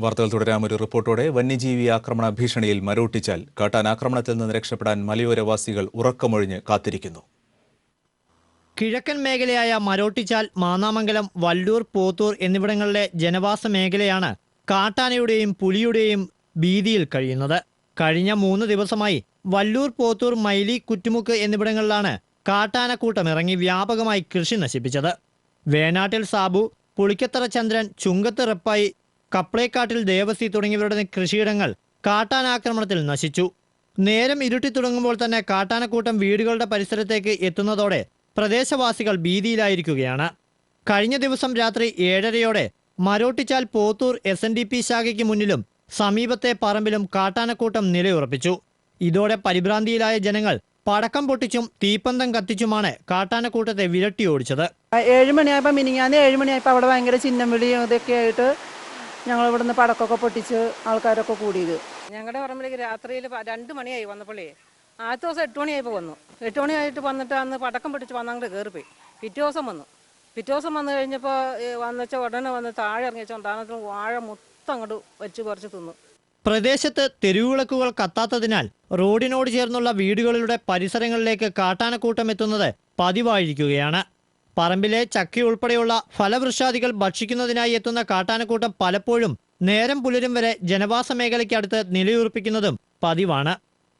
വാർത്തകൾ തുടരാം. ഒരു റിപ്പോർട്ടോടെ വന്യജീവി ആക്രമണ ഭീഷണിയിൽ മരോട്ടിച്ചാൽ കാട്ടാൻ ആക്രമണത്തിൽ നിന്ന് രക്ഷപ്പെടാൻ മലയോരവാസികൾ ഉറക്കമൊഴിഞ്ഞ് കാത്തിരിക്കുന്നു. കിഴക്കൻ മേഖലയായ മരോട്ടിച്ചാൽ മാന്നാമംഗലം വല്ലൂർ പോത്തൂർ എന്നിവിടങ്ങളിലെ ജനവാസ മേഖലയാണ് കാട്ടാനയുടെയും പുലിയുടെയും ഭീതിയിൽ കഴിയുന്നത്. കഴിഞ്ഞ മൂന്ന് ദിവസമായി വല്ലൂർ പോത്തൂർ മൈലി കുറ്റുമുക്ക് എന്നിവിടങ്ങളിലാണ് കാട്ടാനക്കൂട്ടം ഇറങ്ങി വ്യാപകമായി കൃഷി നശിപ്പിച്ചത്. വേണാട്ടിൽ സാബു പുളിക്കത്തറ ചന്ദ്രൻ ചുങ്കത്ത് റപ്പായി കപ്ലേക്കാട്ടിൽ ദേവസി തുടങ്ങിയവരുടെ കൃഷിയിടങ്ങൾ കാട്ടാനാക്രമണത്തിൽ നശിച്ചു. നേരം ഇരുട്ടി തുടങ്ങുമ്പോൾ തന്നെ കാട്ടാനക്കൂട്ടം വീടുകളുടെ പരിസരത്തേക്ക് എത്തുന്നതോടെ പ്രദേശവാസികൾ ഭീതിയിലായിരിക്കുകയാണ്. കഴിഞ്ഞ ദിവസം രാത്രി ഏഴരയോടെ Marottichal Pothur S N D P ശാഖയ്ക്ക് മുന്നിലും സമീപത്തെ പറമ്പിലും കാട്ടാനക്കൂട്ടം നിലയുറപ്പിച്ചു. ഇതോടെ പരിഭ്രാന്തിയിലായ ജനങ്ങൾ പടക്കം പൊട്ടിച്ചും തീപ്പന്തം കത്തിച്ചുമാണ് കാട്ടാനക്കൂട്ടത്തെ വിരട്ടി ഓടിച്ചത്. ഏഴുമണിയായപ്പോ മിനിങ്ങാന്ന് ഏഴുമണിയായപ്പോ അവിടെ ഭയങ്കര ചിഹ്നം വിളിയും ഇതൊക്കെ ആയിട്ട് ഞങ്ങൾ ഇവിടുന്ന് പടക്കമൊക്കെ പൊട്ടിച്ച് ആൾക്കാരൊക്കെ കൂടിയത്. ഞങ്ങളുടെ പറമ്പിലേക്ക് രാത്രിയിൽ രണ്ട് മണിയായി വന്നപ്പോഴേ ആദ്യത്തെ ദിവസം എട്ട് മണിയായപ്പോൾ വന്നു. എട്ട് മണിയായിട്ട് വന്നിട്ട് അന്ന് പടക്കം പൊട്ടിച്ച് വന്നങ്ങോട്ട് കയറിപ്പോയി പിറ്റേ ദിവസം വന്നു. പിറ്റേ ദിവസം വന്നു കഴിഞ്ഞപ്പോൾ വന്നുവെച്ച ഉടനെ വന്ന് താഴെ ഇറങ്ങി വെച്ചാൽ വാഴ മൊത്തം അങ്ങോട്ട് വെച്ച് കുറച്ച് തിന്നു. പ്രദേശത്ത് തെരുവിളക്കുകൾ കത്താത്തതിനാൽ റോഡിനോട് ചേർന്നുള്ള വീടുകളുടെ പരിസരങ്ങളിലേക്ക് കാട്ടാനക്കൂട്ടം എത്തുന്നത് പതിവായിരിക്കുകയാണ്. പറമ്പിലെ ചക്കയുൾപ്പെടെയുള്ള ഫലവൃക്ഷാദികൾ ഭക്ഷിക്കുന്നതിനായി എത്തുന്ന കാട്ടാനക്കൂട്ടം പലപ്പോഴും നേരം പുലരും വരെ ജനവാസ മേഖലയ്ക്കടുത്ത് നിലയുറപ്പിക്കുന്നതും പതിവാണ്.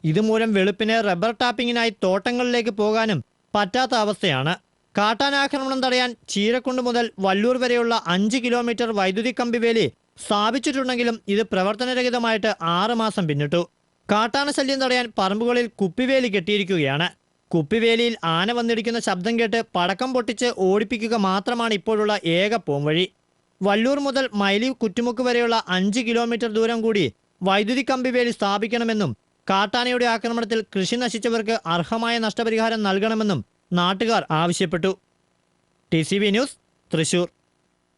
ഇതുമൂലം വെളുപ്പിന് റബ്ബർ ടാപ്പിങ്ങിനായി തോട്ടങ്ങളിലേക്ക് പോകാനും പറ്റാത്ത അവസ്ഥയാണ്. കാട്ടാനാക്രമണം തടയാൻ ചീരക്കുണ്ട് മുതൽ വല്ലൂർ വരെയുള്ള അഞ്ച് കിലോമീറ്റർ വൈദ്യുതി കമ്പി വേലി സ്ഥാപിച്ചിട്ടുണ്ടെങ്കിലും ഇത് പ്രവർത്തനരഹിതമായിട്ട് ആറ് മാസം പിന്നിട്ടു. കാട്ടാന ശല്യം തടയാൻ പറമ്പുകളിൽ കുപ്പിവേലി കെട്ടിയിരിക്കുകയാണ്. കുപ്പിവേലിയിൽ ആന വന്നിടിക്കുന്ന ശബ്ദം കേട്ട് പടക്കം പൊട്ടിച്ച് ഓടിപ്പിക്കുക മാത്രമാണ് ഇപ്പോഴുള്ള ഏക പോംവഴി. വല്ലൂർ മുതൽ മൈലി കുറ്റുമുക്ക് വരെയുള്ള അഞ്ച് കിലോമീറ്റർ ദൂരം കൂടി വൈദ്യുതി കമ്പിവേലി സ്ഥാപിക്കണമെന്നും കാട്ടാനയുടെ ആക്രമണത്തിൽ കൃഷി നശിച്ചവർക്ക് അർഹമായ നഷ്ടപരിഹാരം നൽകണമെന്നും നാട്ടുകാർ ആവശ്യപ്പെട്ടു. T news Thrissur.